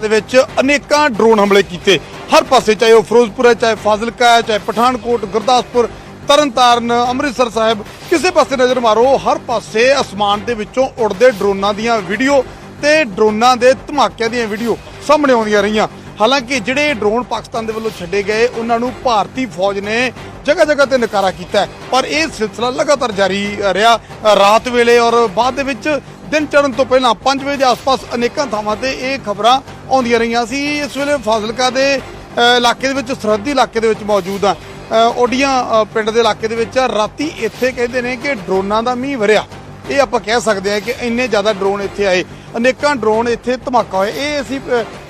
ਦੇ ਵਿੱਚ ਅਨੇਕਾਂ ਡਰੋਨ ਹਮਲੇ ਕੀਤੇ। ਹਰ ਪਾਸੇ ਚਾਹੇ ਉਹ ਫਿਰੋਜ਼ਪੁਰ ਹੈ, ਚਾਹੇ ਫਾਜ਼ਿਲਕਾ ਹੈ, ਚਾਹੇ ਪਠਾਨਕੋਟ, ਗੁਰਦਾਸਪੁਰ, ਤਰਨਤਾਰਨ, ਅੰਮ੍ਰਿਤਸਰ ਸਾਹਿਬ, ਕਿਸੇ ਪਾਸੇ ਨਜ਼ਰ ਮਾਰੋ, ਹਰ ਪਾਸੇ ਅਸਮਾਨ ਦੇ ਵਿੱਚੋਂ ਉੜਦੇ ਡਰੋਨਾਂ ਦੀਆਂ ਵੀਡੀਓ ਤੇ ਡਰੋਨਾਂ ਦੇ ਧਮਾਕਿਆਂ ਦੀਆਂ ਵੀਡੀਓ ਸਾਹਮਣੇ ਆਉਂਦੀਆਂ ਰਹੀਆਂ। ਹਾਲਾਂਕਿ ਜਿਹੜੇ ਡਰੋਨ ਪਾਕਿਸਤਾਨ ਦੇ ਵੱਲੋਂ ਛੱਡੇ ਗਏ, ਉਹਨਾਂ ਨੂੰ ਭਾਰਤੀ ਫੌਜ ਨੇ ਜਗ੍ਹਾ ਜਗ੍ਹਾ ਤੇ ਨਕਾਰਾ ਕੀਤਾ ਪਰ ਇਹ ਸਿਲਸਿਲਾ ਲਗਾਤਾਰ ਜਾਰੀ ਰਿਹਾ, ਰਾਤ ਵੇਲੇ ਔਰ ਬਾਅਦ ਦੇ ਵਿੱਚ ਦਿਨ ਚੜ੍ਹਨ ਤੋਂ ਪਹਿਲਾਂ 5 ਵਜੇ ਦੇ ਆਸ-ਪਾਸ ਅਨੇਕਾਂ ਥਾਵਾਂ ਤੇ ਇਹ ਖਬਰਾਂ ਆਉਂਦੀਆਂ ਰਹੀਆਂ ਸੀ। ਇਸ ਵੇਲੇ ਫਾਜ਼ਿਲਕਾ ਦੇ ਇਲਾਕੇ ਦੇ ਵਿੱਚ ਸਰਹੱਦੀ ਇਲਾਕੇ ਦੇ ਵਿੱਚ ਮੌਜੂਦ ਆ। ਅ, ਓਡੀਆਂ ਪਿੰਡ ਦੇ ਇਲਾਕੇ ਦੇ ਵਿੱਚ ਆ। ਰਾਤੀ ਇੱਥੇ ਕਹਿੰਦੇ ਨੇ ਕਿ ਡਰੋਨਾਂ ਦਾ ਮੀਂਹ ਵਰਿਆ। ਇਹ ਆਪਾਂ ਕਹਿ ਸਕਦੇ ਹਾਂ ਕਿ ਇੰਨੇ ਜ਼ਿਆਦਾ ਡਰੋਨ ਇੱਥੇ ਆਏ। ਅਨੇਕਾਂ ਡਰੋਨ ਇੱਥੇ ਧਮਾਕਾ ਹੋਏ ਇਹ ਅਸੀਂ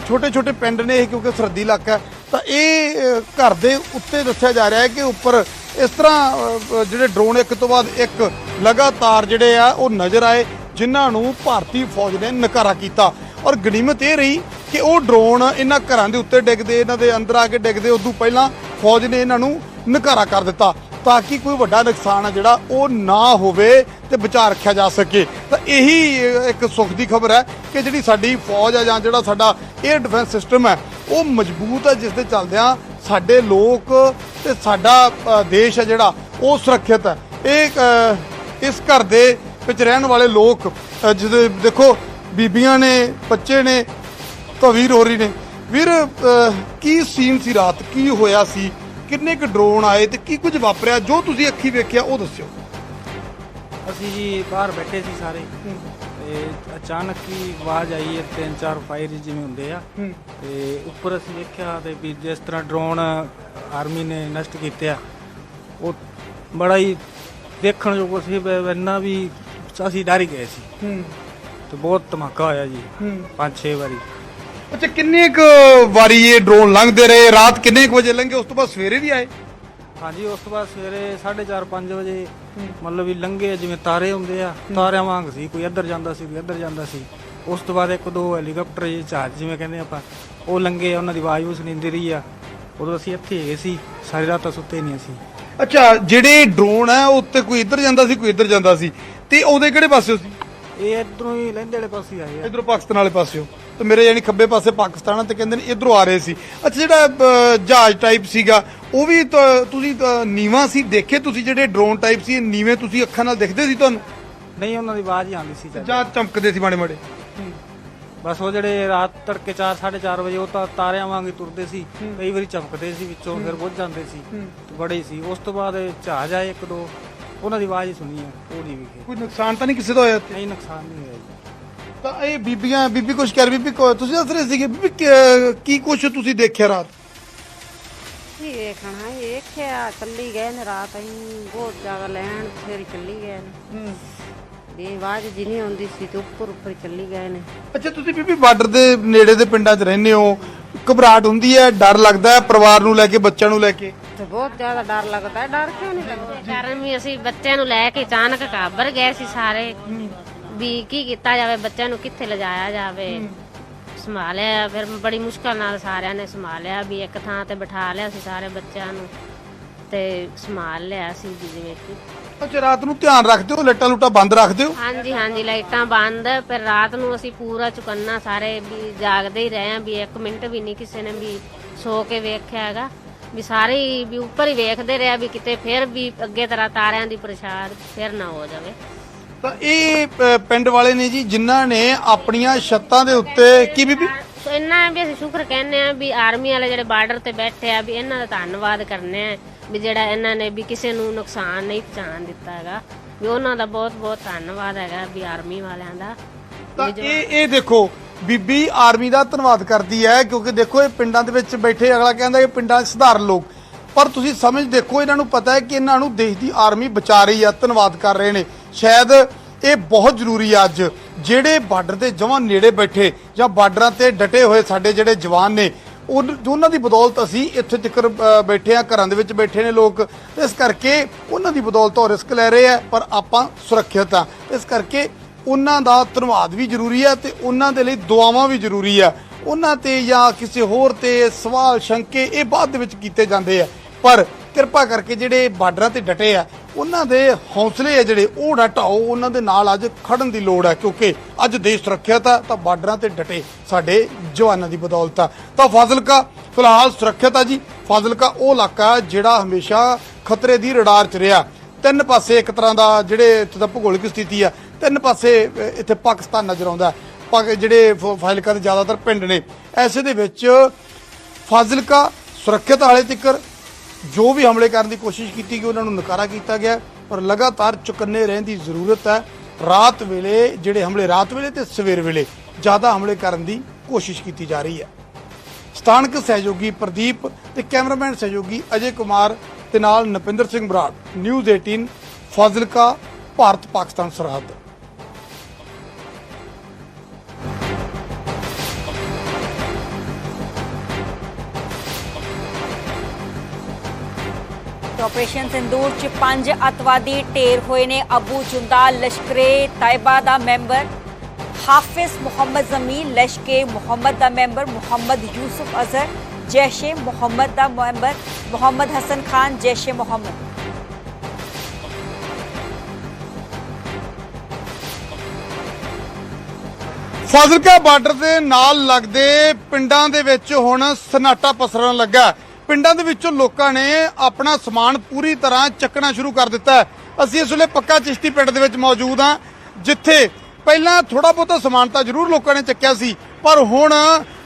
ਛੋਟੇ ਛੋਟੇ ਪਿੰਡ ਨੇ ਇਹ ਕਿਉਂਕਿ ਸਰਦੀ ਇਲਾਕਾ ਤਾਂ ਇਹ ਘਰ ਦੇ ਉੱਤੇ ਦੱਸਿਆ ਜਾ ਰਿਹਾ ਹੈ ਕਿ ਉੱਪਰ ਇਸ ਤਰ੍ਹਾਂ ਜਿਹੜੇ ਡਰੋਨ ਇੱਕ ਤੋਂ ਬਾਅਦ ਇੱਕ ਲਗਾਤਾਰ ਜਿਹੜੇ ਆ ਉਹ ਨਜ਼ਰ ਆਏ ਜਿਨ੍ਹਾਂ ਨੂੰ ਭਾਰਤੀ ਫੌਜ ਨੇ ਨਕਾਰਾ ਕੀਤਾ। ਔਰ ਗਨੀਮਤ ਇਹ ਰਹੀ ਕਿ ਉਹ ਡਰੋਨ ਇਹਨਾਂ ਘਰਾਂ ਦੇ ਉੱਤੇ ਡਿੱਗਦੇ ਇਹਨਾਂ ਦੇ ਅੰਦਰ ਆ ਕੇ ਡਿੱਗਦੇ ਉਦੋਂ ਪਹਿਲਾਂ ਫੌਜ ਨੇ ਇਹਨਾਂ ਨੂੰ ਨਕਾਰਾ ਕਰ ਦਿੱਤਾ ਤਾਂ ਕਿ ਕੋਈ ਵੱਡਾ ਨੁਕਸਾਨ ਆ ਜਿਹੜਾ ਉਹ ਨਾ ਹੋਵੇ ਤੇ ਬਚਾ ਰੱਖਿਆ ਜਾ ਸਕੇ। ਤਾਂ ਇਹੀ ਇੱਕ ਸੁੱਖ ਦੀ ਖਬਰ ਹੈ ਕਿ ਜਿਹੜੀ ਸਾਡੀ ਫੌਜ ਹੈ ਜਾਂ ਜਿਹੜਾ ਸਾਡਾ 에ਅਰ ਡਿਫੈਂਸ ਸਿਸਟਮ ਹੈ ਉਹ ਮਜ਼ਬੂਤ ਹੈ ਜਿਸ ਦੇ ਚੱਲਦਿਆਂ ਸਾਡੇ ਲੋਕ ਤੇ ਸਾਡਾ ਦੇਸ਼ ਹੈ ਜਿਹੜਾ ਉਹ ਸੁਰੱਖਿਅਤ ਹੈ। ਇਹ ਇਸ ਘਰ ਦੇ ਵਿੱਚ ਰਹਿਣ ਵਾਲੇ ਲੋਕ ਅਹ, ਜਿਹਦੇ ਦੇਖੋ ਬੀਬੀਆਂ ਨੇ ਬੱਚੇ ਨੇ ਤਾਂ ਵੀਰ ਹੋਰੀ ਨੇ। ਵੀਰ ਕੀ ਸੀਨ ਸੀ ਰਾਤ? ਕੀ ਹੋਇਆ ਸੀ? ਕਿੰਨੇ ਕੁ ਡਰੋਨ ਆਏ ਤੇ ਕੀ ਕੁਝ ਵਾਪਰਿਆ? ਜੋ ਤੁਸੀਂ ਅੱਖੀ ਵੇਖਿਆ ਉਹ ਦੱਸਿਓ। ਅਸੀਂ ਜੀ ਬਾਹਰ ਬੈਠੇ ਸੀ ਸਾਰੇ। ਤੇ ਅਚਾਨਕ ਹੀ ਆਵਾਜ਼ ਆਈ ਹੈ ਤਿੰਨ ਚਾਰ ਫਾਇਰ ਜਿਵੇਂ ਹੁੰਦੇ ਆ। ਤੇ ਉੱਪਰ ਅਸੀਂ ਵੇਖਿਆ ਤੇ ਵੀ ਜਿਸ ਤਰ੍ਹਾਂ ਡਰੋਨ ਆਰਮੀ ਨੇ ਨਸ਼ਟ ਕੀਤੇ ਆ ਉਹ ਬੜਾ ਹੀ ਦੇਖਣ ਯੋਗ ਸੀ ਇੰਨਾ ਵੀ ਅਸੀਂ ਡਰ ਹੀ ਗਏ ਸੀ। ਤੇ ਬਹੁਤ ਧਮਾਕਾ ਹੋਇਆ ਜੀ। ਪੰਜ ਛੇ ਵਾਰੀ। ਅੱਛਾ ਕਿੰਨੇ ਕੁ ਵਾਰੀ ਇਹ ਡਰੋਨ ਲੰਘਦੇ ਰਹੇ? ਰਾਤ ਕਿੰਨੇ ਕੁ ਵਜੇ ਲੰਘੇ? ਉਸ ਤੋਂ ਬਾਅਦ ਸਵੇਰੇ ਵੀ ਆਏ? ਹਾਂਜੀ ਉਸ ਤੋਂ ਬਾਅਦ ਸਵੇਰੇ 4:30 5 ਵਜੇ ਮਤਲਬ ਵੀ ਲੰਘੇ ਜਿਵੇਂ ਤਾਰੇ ਹੁੰਦੇ ਆ ਤਾਰਿਆਂ ਵਾਂਗ ਸੀ ਕੋਈ ਇੱਧਰ ਜਾਂਦਾ ਸੀ ਕੋਈ ਇੱਧਰ ਜਾਂਦਾ ਸੀ। ਉਸ ਤੋਂ ਬਾਅਦ ਇੱਕ ਦੋ ਹੈਲੀਕਾਪਟਰ ਜੀ ਜਹਾਜ਼ ਜਿਵੇਂ ਕਹਿੰਦੇ ਆਪਾਂ ਉਹ ਲੰਘੇ ਉਹਨਾਂ ਦੀ ਆਵਾਜ਼ ਵੀ ਸੁਣੀਂਦੀ ਰਹੀ ਆ। ਉਦੋਂ ਅਸੀਂ ਇੱਥੇ ਹੈਗੇ ਸੀ ਸਾਰੀ ਰਾਤ ਤਾਂ ਸੁੱਤੇ ਨਹੀਂ ਅਸੀਂ। ਅੱਛਾ ਜਿਹੜੇ ਡਰੋਨ ਹੈ ਉਹ ਉੱਤੇ ਕੋਈ ਇੱਧਰ ਜਾਂਦਾ ਸੀ ਕੋਈ ਇੱਧਰ ਜਾਂਦਾ ਸੀ। ਤੇ ਉਹਦੇ ਕਿਹੜੇ ਪਾਸੇ ਸੀ? ਇਹ ਇਧਰੋਂ ਹੀ ਲਹਿੰਦੇ ਵਾਲੇ ਪਾਸੇ ਆਏ ਆ। ਇਧਰੋਂ ਪਾਕਿਸਤਾਨ ਵਾਲੇ ਪਾਸਿਓ ਤੇ ਮੇਰੇ ਯਾਨੀ ਖੱਬੇ ਪਾਸੇ ਪਾਕਿਸਤਾਨ ਤੇ ਕਹਿੰਦੇ ਨੇ ਇਧਰੋਂ ਆ ਰਹੇ ਸੀ। ਅੱਛਾ ਜਿਹੜਾ ਜਹਾਜ਼ ਟਾਈਪ ਸੀਗਾ ਉਹ ਵੀ ਤਾਂ- ਤੁਸੀਂ ਨੀਵਾਂ ਸੀ ਦੇਖੇ ਤੁਸੀਂ ਜਿਹੜੇ ਡਰੋਨ ਟਾਈਪ ਸੀ ਇਹ ਨੀਵੇਂ ਤੁਸੀਂ ਅੱਖਾਂ ਨਾਲ ਦਿਖਦੇ ਸੀ ਤੁਹਾਨੂੰ? ਨਹੀਂ ਉਹਨਾਂ ਦੀ ਆਵਾਜ਼ ਹੀ ਆਉਂਦੀ ਸੀ। ਜਾਂ ਚਮਕਦੇ ਸੀ ਮਾੜੇ ਮਾੜੇ? ਬਸ ਉਹ ਜਿਹੜੇ ਰਾਤ ਤੜਕੇ 4 4:30 ਵਜੇ ਉਹ ਤਾਂ ਤਾਰਿਆਂ ਵਾਂਗ ਹੀ ਤੁਰਦੇ ਸੀ। ਕਈ ਵਾਰੀ ਚਮਕਦੇ ਸੀ ਵਿੱਚੋਂ ਫਿਰ ਬੁੱਝ ਜਾਂਦੇ ਸੀ। ਤੇ ਬੜੇ ਹੀ ਸੀ। ਉਸ ਤੋਂ ਬਾਅਦ ਜਹਾਜ਼ ਆਏ ਇੱਕ ਦੋ। ਉਹਨਾਂ ਦੀ ਆਵਾਜ਼ ਹੀ ਸੁਣੀ ਆ ਉਹ ਨਹੀਂ ਵਿਖੇ। ਕੋਈ ਨੁਕਸਾਨ ਤਾਂ ਨਹੀਂ ਕਿਸੇ ਦਾ ਹੋਇਆ ਇੱਥੇ? ਨਹੀਂ ਨੁਕਸਾਨ ਨਹੀਂ ਹੋਇਆ ਜੀ। ਤਾਂ ਇਹ ਬੀਬੀਆਂ ਬੀਬੀ ਕੁਛ ਕਰ ਬੀਬੀ ਕੋ- ਤੁਸੀਂ ਦੱਸ ਰਹੇ ਸੀਗੇ ਬੀਬੀ ਕੀ- ਕੀ ਕੁਛ ਤੁਸੀਂ ਦੇਖਿਆ ਰਾਤ? ਕੀ ਵੇਖਣਾ ਇਹ ਵੇਖਿਆ ਚੱਲੀ ਗਏ ਨੇ ਰਾਤ ਅਸੀਂ ਬਹੁਤ ਜ਼ਿਆਦਾ ਲੈਣ ਫਿਰ ਚੱਲੀ ਗਏ ਨੇ। ਇਹ ਆਵਾਜ਼ ਜਿਨੀ ਆਉਂਦੀ ਸੀ ਤੇ ਉੱਪਰ ਉੱਪਰ ਚੱਲੀ ਗਏ ਨੇ। ਅੱਛਾ ਤੁਸੀਂ ਬੀਬੀ ਬਾਰਡਰ ਦੇ ਨੇੜੇ ਦੇ ਪਿੰਡਾਂ 'ਚ ਰਹਿੰਦੇ ਹੋ। ਘਬਰਾਹਟ ਹੁੰਦੀ ਹੈ ਡਰ ਲੱਗਦਾ ਹੈ ਪਰਿਵਾਰ ਨੂੰ ਲੈ ਕੇ ਬੱਚਿਆਂ ਨੂੰ ਲੈ ਕੇ? ਤੇ ਬਹੁਤ ਜ਼ਿਆਦਾ ਡਰ ਲੱਗਦਾ ਹੈ ਡਰ ਕਿਉਂ ਨਹੀਂ ਲੱਗਦਾ? ਕਾਰਨ ਵੀ ਅਸੀਂ ਬੱਚਿਆਂ ਨੂੰ ਲੈ ਕੇ ਅਚਾਨਕ ਕਾਬਰ ਗਏ ਸੀ ਸਾਰੇ। ਵੀ ਕੀ ਕੀਤਾ ਜਾਵੇ ਬੱਚਿਆਂ ਨੂੰ ਕਿੱਥੇ ਲਿਜਾਇਆ ਜਾਵੇ। ਸੰਭਾਲਿਆ ਫਿਰ ਬੜੀ ਮੁਸ਼ਕਲ ਨਾਲ ਸਾਰਿਆਂ ਨੇ ਸੰਭਾਲਿਆ ਵੀ ਇੱਕ ਥਾਂ ਤੇ ਬਿਠਾ ਲਿਆ ਸੀ ਸਾਰੇ ਬੱਚਿਆਂ ਨੂੰ ਤੇ ਸੰਭਾਲ ਲਿਆ ਸੀ ਜੀ ਜਿਵੇਂ ਕਿ। ਅੱਛਾ ਰਾਤ ਨੂੰ ਧਿਆਨ ਰੱਖਦੇ ਹੋ? ਲੱਟਾਂ ਲੁੱਟਾਂ ਬੰਦ ਰੱਖਦੇ ਹੋ? ਹਾਂਜੀ ਹਾਂਜੀ ਲਾਈਟਾਂ ਬੰਦ। ਫਿਰ ਰਾਤ ਨੂੰ ਅਸੀਂ ਪੂਰਾ ਚੁਕੰਨਾ ਸਾਰੇ ਵੀ ਜਾਗਦੇ ਹੀ ਰਹੇ ਆ ਵੀ ਇੱਕ ਮਿੰਟ ਵੀ ਨਹੀਂ ਕਿਸੇ ਨੇ ਵੀ ਸੋ ਕੇ ਵੇਖਿਆ ਹੈਗਾ। ਵੀ ਸਾਰੇ ਹੀ ਵੀ ਉੱਪਰ ਹੀ ਵੇਖਦੇ ਰਹੇ ਵੀ ਕਿਤੇ ਫਿਰ ਵੀ ਅੱਗੇ ਤਰ੍ਹਾਂ ਤਾਰਿਆਂ ਦੀ ਪ੍ਰਸ਼ਾਦ ਫਿਰ ਨਾ ਹੋ ਜਾਵੇ। ਤਾਂ ਇਹ ਅ, ਪਿੰਡ ਵਾਲੇ ਨੇ ਜੀ ਜਿਨ੍ਹਾਂ ਨੇ ਆਪਣੀਆਂ ਛੱਤਾਂ ਦੇ ਉੱਤੇ ਕੀ ਬੀਬੀ? ਸੋ ਇਹਨਾਂ ਵੀ ਅਸੀਂ ਸ਼ੁਕਰ ਕਹਿੰਦੇ ਆ ਵੀ ਆਰਮੀ ਵਾਲੇ ਜਿਹੜੇ ਬਾਰਡਰ ਤੇ ਬੈਠੇ ਆ ਵੀ ਇਹਨਾਂ ਦਾ ਧੰਨਵਾਦ ਕਰਨੇ ਆ ਵੀ ਜਿਹੜਾ ਇਹਨਾਂ ਨੇ ਵੀ ਕਿਸੇ ਨੂੰ ਨੁਕਸਾਨ ਨਹੀਂ ਪਹੁੰਚਾਉਣ ਦਿੱਤਾ ਹੈਗਾ। ਵੀ ਉਹਨਾਂ ਦਾ ਬਹੁਤ ਬਹੁਤ ਧੰਨਵਾਦ ਹੈਗਾ ਵੀ ਆਰਮੀ ਵਾਲਿਆਂ ਦਾ। ਤਾਂ ਇਹ ਇਹ ਦੇਖੋ ਬੀਬੀ ਆਰਮੀ ਦਾ ਧੰਨਵਾਦ ਕਰਦੀ ਹੈ ਕਿਉਂਕਿ ਦੇਖੋ ਇਹ ਪਿੰਡਾਂ ਦੇ ਵਿੱਚ ਬੈਠੇ ਅਗਲਾ ਕਹਿੰਦਾ ਇਹ ਪਿੰਡਾਂ 'ਚ ਸਧਾਰਨ ਲੋਕ। ਪਰ ਤੁਸੀਂ ਸਮਝ ਦੇਖੋ ਇਹਨਾਂ ਨੂੰ ਪਤਾ ਹੈ ਕਿ ਇਹਨਾਂ ਨੂੰ ਦੇਸ਼ ਦੀ ਆਰਮੀ ਬਚਾ ਰਹੀ ਆ ਧੰਨਵਾਦ ਕਰ ਰਹੇ ਨੇ। ਸ਼ਾਇਦ ਇਹ ਬਹੁਤ ਜ਼ਰੂਰੀ ਆ ਅੱਜ, ਜਿਹੜੇ ਬਾਰਡਰ ਦੇ ਜਵਾਂ ਨੇੜੇ ਬੈਠੇ ਜਾਂ ਬਾਰਡਰਾਂ ਤੇ ਡਟੇ ਹੋਏ ਸਾਡੇ ਜਿਹੜੇ ਜਵਾਨ ਨੇ ਉਹਨਾਂ ਦੀ ਬਦੌਲਤ ਅਸੀਂ ਇੱਥੇ ਤੱਕ ਬੈਠੇ ਆ, ਘਰਾਂ ਦੇ ਵਿੱਚ ਬੈਠੇ ਨੇ ਲੋਕ ਇਸ ਕਰਕੇ ਉਹਨਾਂ ਦੀ ਬਦੌਲਤ ਉਹ ਰਿਸਕ ਲੈ ਰਹੇ ਆ, ਪਰ ਆਪਾਂ ਸੁਰੱਖਿਅਤ ਆ। ਇਸ ਕਰਕੇ ਉਹਨਾਂ ਦਾ ਧੰਨਵਾਦ ਵੀ ਜ਼ਰੂਰੀ ਆ ਤੇ ਉਹਨਾਂ ਦੇ ਲਈ ਦੁਆਵਾਂ ਵੀ ਜ਼ਰੂਰੀ ਆ। ਉਹਨਾਂ ਤੇ ਜਾਂ ਕਿਸੇ ਹੋਰ ਤੇ ਸਵਾਲ, ਸ਼ੰਕੇ ਇਹ ਬਾਅਦ ਦੇ ਵਿੱਚ ਕੀਤੇ ਜਾਂਦੇ ਆ। ਪਰ ਕਿਰਪਾ ਕਰਕੇ ਜਿਹੜੇ ਬਾਰਡਰਾਂ ਤੇ ਡਟੇ ਆ ਉਹਨਾਂ ਦੇ ਹੌਸਲੇ ਆ ਜਿਹੜੇ, ਉਹ ਨਾ ਢਾਓ ਉਹਨਾਂ ਦੇ ਨਾਲ ਅੱਜ ਖੜਨ ਦੀ ਲੋੜ ਹੈ ਕਿਉਂਕਿ ਅੱਜ ਦੇਸ਼ ਸੁਰੱਖਿਅਤ ਹੈ ਤਾਂ ਬਾਰਡਰਾਂ ਤੇ ਡਟੇ ਸਾਡੇ ਜਵਾਨਾਂ ਦੀ ਬਦੌਲਤ ਆ। ਤਾਂ ਫਾਜ਼ਿਲਕਾ, ਫਿਲਹਾਲ ਸੁਰੱਖਿਅਤ ਆ ਜੀ। ਫਾਜ਼ਿਲਕਾ, ਉਹ ਇਲਾਕਾ ਜਿਹੜਾ ਹਮੇਸ਼ਾ ਖਤਰੇ ਦੀ ਰਡਾਰ 'ਚ ਰਿਹਾ। ਤਿੰਨ ਪਾਸੇ ਇੱਕ ਤਰ੍ਹਾਂ ਦਾ ਜਿਹੜੇ ਇੱਥੇ ਦਾ ਭੂਗੋਲਿਕ ਸਥਿਤੀ ਆ, ਤਿੰਨ ਪਾਸੇ ਇੱਥੇ ਪਾਕਿਸਤਾਨ ਨਜ਼ਰ ਆਉਂਦਾ। ਪਾਕ ਜਿਹੜੇ ਫ- ਫਾਜ਼ਿਲਕਾ ਦੇ ਜ਼ਿਆਦਾਤਰ ਪਿੰਡ ਨੇ। ਐਸੇ ਦੇ ਵਿੱਚ ਫਾਜ਼ਿਲਕਾ ਸੁਰੱਖਿਅਤ ਹਾਲੇ ਤੱਕ ਜੋ ਵੀ ਹਮਲੇ ਕਰਨ ਦੀ ਕੋਸ਼ਿਸ਼ ਕੀਤੀ ਗਈ, ਉਹਨਾਂ ਨੂੰ ਨਕਾਰਾ ਕੀਤਾ ਗਿਆ ਪਰ ਲਗਾਤਾਰ ਚੁਕੰਨੇ ਰਹਿਣ ਦੀ ਜ਼ਰੂਰਤ ਹੈ। ਰਾਤ ਵੇਲੇ, ਜਿਹੜੇ ਹਮਲੇ ਰਾਤ ਵੇਲੇ ਤੇ ਸਵੇਰ ਵੇਲੇ ਜ਼ਿਆਦਾ ਹਮਲੇ ਕਰਨ ਦੀ ਕੋਸ਼ਿਸ਼ ਕੀਤੀ ਜਾ ਰਹੀ ਹੈ। ਸਥਾਨਕ ਸਹਿਯੋਗੀ ਪ੍ਰਦੀਪ ਤੇ ਕੈਮਰਾਮੈਨ ਸਹਿਯੋਗੀ ਅਜੇ ਕੁਮਾਰ ਤੇ ਨਾਲ ਨਪਿੰਦਰ ਸਿੰਘ ਬਰਾੜ। ਨਿਊਜ਼ 18 ਫਾਜ਼ਿਲਕਾ, ਭਾਰਤ, ਪਾਕਿਸਤਾਨ, ਸਰਹੱਦ। ਤੇ ਆਪਰੇਸ਼ਨ ਸਿੰਦੂਰ ਚ ਪੰਜ ਅਤਵਾਦੀ ਢੇਰ ਹੋਏ ਨੇ। ਅਬੂ ਜੁੰਦਾ, ਲਸ਼ਕਰੇ, ਤਾਇਬਾ ਦਾ ਮੈਂਬਰ, ਹਾਫਿਜ਼ ਮੁਹੰਮਦ ਜ਼ਮੀਨ ਲਸ਼ਕੇ ਮੁਹੰਮਦ ਦਾ ਮੈਂਬਰ, ਮੁਹੰਮਦ ਯੂਸਫ ਅਜ਼ਹਰ, ਜੈਸ਼ੇ ਮੁਹੰਮਦ ਦਾ ਮੈਂਬਰ, ਮੁਹੰਮਦ ਹਸਨ ਖਾਨ, ਜੈਸ਼ੇ ਮੁਹੰਮਦ। ਫਾਜ਼ਿਲਕਾ ਬਾਰਡਰ ਦੇ ਨਾਲ ਲੱਗਦੇ ਪਿੰਡਾਂ ਦੇ ਵਿੱਚ ਹੁਣ ਸਨਾਟਾ ਪਸਰਨ ਲੱਗਾ। ਪਿੰਡਾਂ ਦੇ ਵਿੱਚੋਂ ਲੋਕਾਂ ਨੇ ਆਪਣਾ ਸਮਾਨ ਪੂਰੀ ਤਰ੍ਹਾਂ ਚੱਕਣਾ ਸ਼ੁਰੂ ਕਰ ਦਿੱਤਾ ਹੈ। ਅਸੀਂ ਇਸ ਵੇਲੇ ਪੱਕਾ ਚਿਸ਼ਤੀ ਪਿੰਡ ਦੇ ਵਿੱਚ ਮੌਜੂਦ ਹਾਂ, ਜਿੱਥੇ ਪਹਿਲਾਂ ਥੋੜਾ ਬਹੁਤਾ ਸਮਾਨ ਤਾਂ ਜ਼ਰੂਰ ਲੋਕਾਂ ਨੇ ਚੱਕਿਆ ਸੀ, ਪਰ ਹੁਣ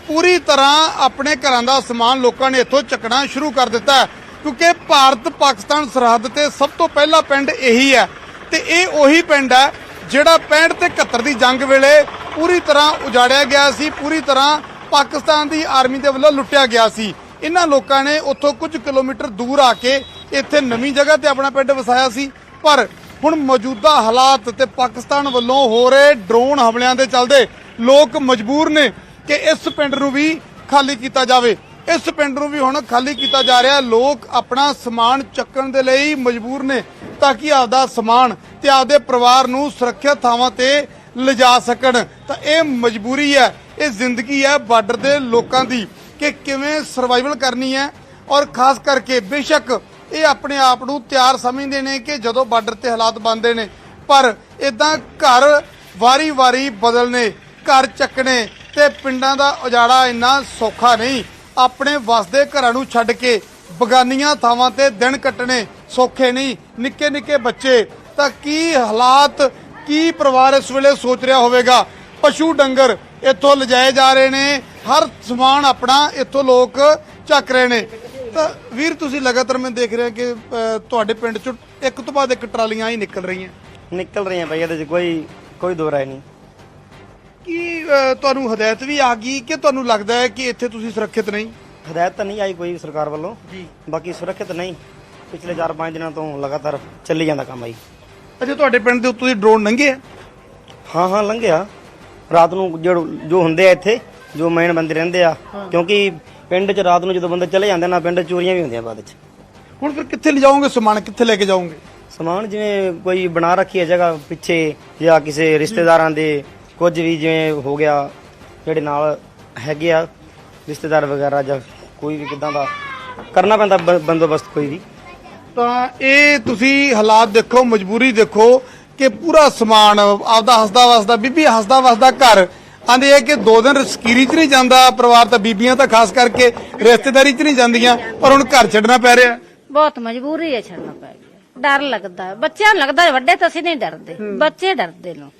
ਪੂਰੀ ਤਰ੍ਹਾਂ ਆਪਣੇ ਘਰਾਂ ਦਾ ਸਮਾਨ ਲੋਕਾਂ ਨੇ ਇੱਥੋਂ ਚੱਕਣਾ ਸ਼ੁਰੂ ਕਰ ਦਿੱਤਾ ਹੈ ਕਿਉਂਕਿ ਭਾਰਤ ਪਾਕਿਸਤਾਨ ਸਰਹੱਦ ਤੇ ਸਭ ਤੋਂ ਪਹਿਲਾ ਪਿੰਡ ਇਹੀ ਹੈ ਤੇ ਇਹ ਉਹੀ ਪਿੰਡ ਹੈ ਜਿਹੜਾ 65 ਤੇ 71 ਦੀ ਜੰਗ ਵੇਲੇ ਪੂਰੀ ਤਰ੍ਹਾਂ ਉਜਾੜਿਆ ਗਿਆ ਸੀ, ਪੂਰੀ ਤਰ੍ਹਾਂ ਪਾਕਿਸਤਾਨ ਦੀ ਆਰਮੀ ਦੇ ਵੱਲੋਂ ਲੁੱਟਿਆ ਗਿਆ ਸੀ ਇਹਨਾਂ ਲੋਕਾਂ ਨੇ ਉੱਥੋਂ ਕੁਝ ਕਿਲੋਮੀਟਰ ਦੂਰ ਆ ਕੇ ਇੱਥੇ ਨਵੀਂ ਜਗ੍ਹਾ ਤੇ ਆਪਣਾ ਪਿੰਡ ਵਸਾਇਆ ਸੀ। ਪਰ ਹੁਣ ਮੌਜੂਦਾ ਹਾਲਾਤ ਤੇ ਪਾਕਿਸਤਾਨ ਵੱਲੋਂ ਹੋ ਰਹੇ ਡਰੋਨ ਹਮਲਿਆਂ ਦੇ ਚੱਲਦੇ ਲੋਕ ਮਜਬੂਰ ਨੇ ਕਿ ਇਸ ਪਿੰਡ ਨੂੰ ਵੀ ਖਾਲੀ ਕੀਤਾ ਜਾਵੇ। ਇਸ ਪਿੰਡ ਨੂੰ ਵੀ ਹੁਣ ਖਾਲੀ ਕੀਤਾ ਜਾ ਰਿਹਾ। ਲੋਕ ਆਪਣਾ ਸਮਾਨ ਚੱਕਣ ਦੇ ਲਈ ਮਜਬੂਰ ਨੇ ਤਾਂ ਕਿ ਆਪਦਾ ਸਮਾਨ ਤੇ ਆਪਦੇ ਪਰਿਵਾਰ ਨੂੰ ਸੁਰੱਖਿਅਤ ਥਾਵਾਂ ਤੇ ਲਿਜਾ ਸਕਣ। ਤਾਂ ਇਹ ਮਜਬੂਰੀ ਹੈ, ਇਹ ਜ਼ਿੰਦਗੀ ਹੈ ਬਾਰਡਰ ਦੇ ਲੋਕਾਂ ਦੀ। ਕਿ ਕਿਵੇਂ ਸਰਵਾਈਵਲ ਕਰਨੀ ਹੈ ਔਰ ਖਾਸ ਕਰਕੇ ਬੇਸ਼ੱਕ ਇਹ ਆਪਣੇ ਆਪ ਨੂੰ ਤਿਆਰ ਸਮਝਦੇ ਨੇ ਕਿ ਜਦੋਂ ਬਾਰਡਰ ਤੇ ਹਾਲਾਤ ਬਣਦੇ ਨੇ, ਪਰ ਇਦਾਂ ਘਰ ਵਾਰੀ-ਵਾਰੀ ਬਦਲਨੇ, ਘਰ ਚੱਕਣੇ ਤੇ ਪਿੰਡਾਂ ਦਾ ਉਜਾੜਾ ਇੰਨਾ ਸੌਖਾ ਨਹੀਂ। ਆਪਣੇ ਵਸਦੇ ਘਰਾਂ ਨੂੰ ਛੱਡ ਕੇ ਬਗਾਨੀਆਂ ਥਾਵਾਂ ਤੇ ਦਿਨ ਕੱਟਣੇ ਸੌਖੇ ਨਹੀਂ। ਨਿੱਕੇ ਨਿੱਕੇ ਬੱਚੇ, ਤਾਂ ਕੀ ਹਾਲਾਤ, ਕੀ ਪਰਿਵਾਰ ਇਸ ਵੇਲੇ ਸੋਚ ਰਿਹਾ ਹੋਵੇਗਾ? ਪਸ਼ੂ ਡੰਗਰ ਇੱਥੋਂ ਲਿਜਾਏ ਜਾ ਰਹੇ ਨੇ। ਹਰ ਸਮਾਨ ਆਪਣਾ ਇੱਥੋਂ ਲੋਕ ਚੱਕ ਰਹੇ ਨੇ। ਤਾਂ ਵੀਰ ਤੁਸੀਂ ਲਗਾਤਾਰ ਮੈਂ ਦੇਖ ਰਿਹਾ ਕਿ ਤੁਹਾਡੇ ਪਿੰਡ ਚੋਂ ਇੱਕ ਤੋਂ ਬਾਅਦ ਇੱਕ ਟਰਾਲੀਆਂ ਹੀ ਨਿਕਲ ਰਹੀਆਂ। ਨਿਕਲ ਰਹੀਆਂ ਭਾਈ ਇਹਦੇ ਚ ਕੋਈ ਕੋਈ ਦੋ ਰਾਏ ਨਹੀਂ। ਕੀ ਤੁਹਾਨੂੰ ਹਦਾਇਤ ਵੀ ਆ ਗਈ ਕਿ ਤੁਹਾਨੂੰ ਲੱਗਦਾ ਹੈ ਕਿ ਇੱਥੇ ਤੁਸੀਂ ਸੁਰੱਖਿਅਤ ਨਹੀਂ? ਹਦਾਇਤ ਤਾਂ ਨਹੀਂ ਆਈ ਕੋਈ ਸਰਕਾਰ ਵੱਲੋਂ। ਜੀ। ਬਾਕੀ ਸੁਰੱਖਿਅਤ ਨਹੀਂ। ਪਿਛਲੇ 4-5 ਦਿਨਾਂ ਤੋਂ ਲਗਾਤਾਰ ਚੱਲੀ ਜਾਂਦਾ ਕੰਮ ਆਈ ਅੱਛਾ ਤੁਹਾਡੇ ਪਿੰਡ ਦੇ ਉੱਤੋਂ ਦੀ ਡਰੋਨ ਲੰਘੇ ਆ? ਹਾਂ ਹਾਂ ਲੰਘਿਆ ਰਾਤ ਨੂੰ ਜੋ ਜੋ ਹੁੰਦੇ ਆ ਇੱਥੇ ਜੋ ਮੇਨ ਬੰਦੇ ਰਹਿੰਦੇ ਆ ਕਿਉਂਕਿ ਪਿੰਡ 'ਚ ਰਾਤ ਨੂੰ ਜਦੋਂ ਬੰਦੇ ਚਲੇ ਜਾਂਦੇ ਨਾ ਪਿੰਡ 'ਚ ਚੋਰੀਆਂ ਵੀ ਹੁੰਦੀਆਂ ਬਾਅਦ 'ਚ। ਹੁਣ ਫਿਰ ਕਿੱਥੇ ਲਿਜਾਓਗੇ ਸਮਾਨ? ਕਿੱਥੇ ਲੈ ਕੇ ਜਾਓਗੇ? ਸਮਾਨ ਜਿਵੇਂ ਕੋਈ ਬਣਾ ਰੱਖੀ ਹੈ ਜਗ੍ਹਾ ਪਿੱਛੇ ਜਾਂ ਕਿਸੇ ਰਿਸ਼ਤੇਦਾਰਾਂ ਦੇ ਕੁਝ ਵੀ ਜਿਵੇਂ ਹੋ ਗਿਆ ਜਿਹੜੇ ਨਾਲ ਹੈਗੇ ਆ ਰਿਸ਼ਤੇਦਾਰ ਵਗੈਰਾ ਜਾਂ ਕੋਈ ਵੀ ਕਿਦਾਂ ਦਾ ਕਰਨਾ ਪੈਂਦਾ ਬ- ਬੰਦੋਬਸਤ ਕੋਈ ਵੀ। ਤਾਂ ਇਹ ਤੁਸੀਂ ਹਾਲਾਤ ਦੇਖੋ ਮਜਬੂਰੀ ਦੇਖੋ ਕਿ ਪੂਰਾ ਸਮਾਨ ਆਪਦਾ ਹੱਸਦਾ ਵਸਦਾ ਬੀਬੀ ਹੱਸਦਾ ਵਸਦਾ ਘਰ ਆਂਦੇ ਹੈ ਕਿ ਦੋ ਦਿਨ ਸਕੀਰੀ 'ਚ ਨਹੀਂ ਜਾਂਦਾ ਪਰਿਵਾਰ ਤਾਂ ਬੀਬੀਆਂ ਤਾਂ ਖਾਸ ਕਰਕੇ ਰਿਸ਼ਤੇਦਾਰੀ 'ਚ ਨਹੀਂ ਜਾਂਦੀਆਂ ਪਰ ਹੁਣ ਘਰ ਛੱਡਣਾ ਪੈ ਰਿਹਾ। ਬਹੁਤ ਮਜਬੂਰੀ ਹੈ ਛੱਡਣਾ ਪੈ ਗਿਆ। ਡਰ ਲੱਗਦਾ ਹੈ। ਬੱਚਿਆਂ ਨੂੰ ਲੱਗਦਾ ਹੈ, ਵੱਡੇ ਤਾਂ ਅਸੀਂ ਨਹੀਂ ਡਰਦੇ। ਬੱਚੇ ਡਰਦੇ ਨੇ।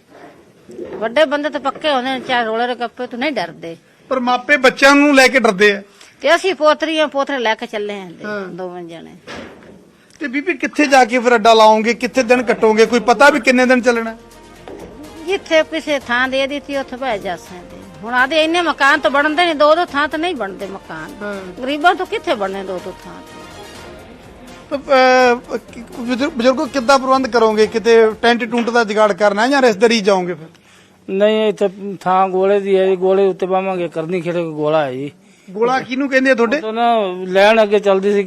ਵੱਡੇ ਬੰਦੇ ਤਾਂ ਪੱਕੇ ਹੁੰਦੇ ਨੇ ਚਾਹੇ ਰੋਲੇ ਰੱਪੇ ਤੋਂ ਨਹੀਂ ਡਰਦੇ। ਪਰ ਮਾਪੇ ਬੱਚਿਆਂ ਨੂੰ ਲੈ ਕੇ ਡਰਦੇ ਆ। ਤੇ ਅਸੀਂ ਪੋਤਰੀਆਂ ਪੋਤਰੇ ਲੈ ਕੇ ਚੱਲੇ ਆਂ ਦੋਵੇਂ ਜਣੇ। ਤੇ ਬੀਬੀ ਕਿੱਥੇ ਜਾ ਕੇ ਫਿਰ ਅੱਡਾ ਲਾਓਗੇ? ਕਿੱਥੇ ਦਿਨ ਕੱਟੋਗੇ? ਕੋਈ ਪਤਾ ਵੀ ਕਿੰਨੇ ਦਿਨ ਚੱਲਣਾ? ਜਿੱਥੇ ਕਿਸੇ ਥਾਂ ਦੇ ਦਿੱਤੀ ਉੱਥੇ ਭੈ ਜਾ ਸਕਦੇ ਹੁਣ ਆਦੇ ਇੰਨੇ ਮਕਾਨ ਤਾਂ ਬਣਦੇ ਨਹੀਂ ਦੋ ਦੋ ਥਾਂ ਤਾਂ ਨਹੀਂ ਬਣਦੇ ਮਕਾਨ। ਗਰੀਬਾਂ ਤੋਂ ਕਿੱਥੇ ਬਣਨੇ ਦੋ ਦੋ ਥਾਂ ਤੇ? ਬਜ਼ੁਰਗ- ਕਿੱਦਾਂ ਪ੍ਰਬੰਧ ਕਰੋਗੇ? ਕਿਤੇ ਟੈਂਟ ਟੁੰਟ ਦਾ ਜੁਗਾੜ ਕਰਨਾ ਜਾਂ ਰਿਸ਼ਤੇਦਾਰੀ ਜਾਓਗੇ ਫਿਰ? ਨਹੀਂ ਇੱਥੇ ਥਾਂ ਗੋਲੇ ਦੀ ਹੈ ਜੀ ਗੋਲੇ ਉੱਤੇ ਪਾਵਾਂਗੇ ਕਰਨੀ ਖੇੜੇ ਕੋ ਗੋਲਾ ਹੈ ਜੀ। ਗੋਲਾ ਕਿਹਨੂੰ ਕਹਿੰਦੇ ਆ ਤੁਹਾਡੇ? ਤਾਂ ਨਾ ਲੈਣ ਅੱਗੇ ਚੱਲਦੀ ਸੀ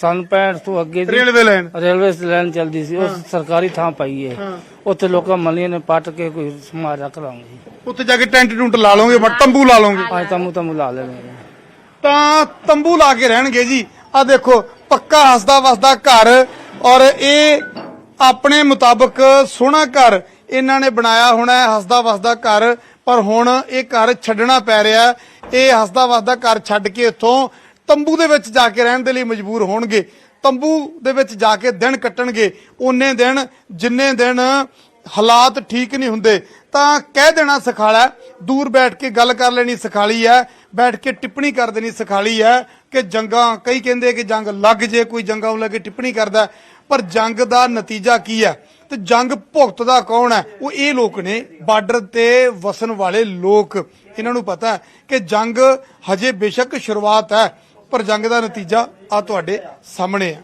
ਸਨ 65 ਤੋਂ ਅੱਗੇ ਦੀ ਰੇਲਵੇ ਲਾਈਨ ਰੇਲਵੇ ਲਾਈਨ ਚੱਲਦੀ ਸੀ। ਉਹ ਸਰਕਾਰੀ ਥਾਂ ਪਾਈ ਹੈ। ਉੱਥੇ ਲੋਕਾਂ ਮਲੀਆਂ ਨੇ ਪੱਟ ਕੇ ਕੋਈ ਸਮਾਜ ਰੱਖ ਲਾਂਗੇ ਉੱਥੇ ਜਾ ਕੇ ਟੈਂਟ ਟੁੰਟ ਲਾ ਲਓਗੇ ਬ- ਤੰਬੂ ਲਾ ਲਓਗੇ। ਅੱਜ ਤਮੂ ਤਮੂ ਲਾ ਲੈਣੇ ਤਾਂ ਤੰਬੂ ਲਾ ਕੇ ਰਹਿਣਗੇ ਜੀ। ਆ ਦੇਖੋ ਪੱਕਾ ਹੱਸਦਾ ਵਸਦਾ ਘਰ ਔਰ ਇਹ ਆਪਣੇ ਮੁਤਾਬਕ ਸੋਹਣਾ ਘਰ ਇਹਨਾਂ ਨੇ ਬਣਾਇਆ ਹੋਣਾ ਹੈ ਹੱਸਦਾ ਵਸਦਾ ਘਰ। ਪਰ ਹੁਣ ਇਹ ਘਰ ਛੱਡਣਾ ਪੈ ਰਿਹਾ ਹੈ। ਇਹ ਹੱਸਦਾ ਵਸਦਾ ਘਰ ਛੱਡ ਕੇ ਇੱਥੋਂ ਤੰਬੂ ਦੇ ਵਿੱਚ ਜਾ ਕੇ ਰਹਿਣ ਦੇ ਲਈ ਮਜਬੂਰ ਹੋਣਗੇ। ਤੰਬੂ ਦੇ ਵਿੱਚ ਜਾ ਕੇ ਦਿਨ ਕੱਟਣਗੇ। ਉਹਨੇ ਦਿਨ ਜਿੰਨੇ ਦਿਨ ਹਾਲਾਤ ਠੀਕ ਨਹੀਂ ਹੁੰਦੇ, ਤਾਂ ਕਹਿ ਦੇਣਾ ਸਖਾਲਾ ਦੂਰ ਬੈਠ ਕੇ ਗੱਲ ਕਰ ਲੈਣੀ ਸਿਖਾਲੀ ਹੈ, ਬੈਠ ਕੇ ਟਿੱਪਣੀ ਕਰ ਦੇਣੀ ਸਿਖਾਲੀ ਹੈ ਕਿ ਜੰਗਾਂ, ਕਈ ਕਹਿੰਦੇ ਕਿ ਜੰਗ ਲੱਗ ਜੇ, ਕੋਈ ਜੰਗਾਂ ਨੂੰ ਲੈ ਕੇ ਟਿੱਪਣੀ ਕਰਦਾ ਪਰ ਜੰਗ ਦਾ ਨਤੀਜਾ ਕੀ ਹੈ? ਤੇ ਜੰਗ ਭੁਗਤਦਾ ਕੌਣ ਹੈ? ਉਹ ਇਹ ਲੋਕ ਨੇ, ਬਾਰਡਰ ਤੇ ਵਸਣ ਵਾਲੇ ਲੋਕ। ਇਹਨਾਂ ਨੂੰ ਪਤਾ ਹੈ ਕਿ ਜੰਗ ਹਜੇ ਬੇਸ਼ੱਕ ਸ਼ੁਰੂਆਤ ਹੈ, ਪਰ ਜੰਗ ਦਾ ਨਤੀਜਾ ਆ ਤੁਹਾਡੇ ਸਾਹਮਣੇ ਹੈ।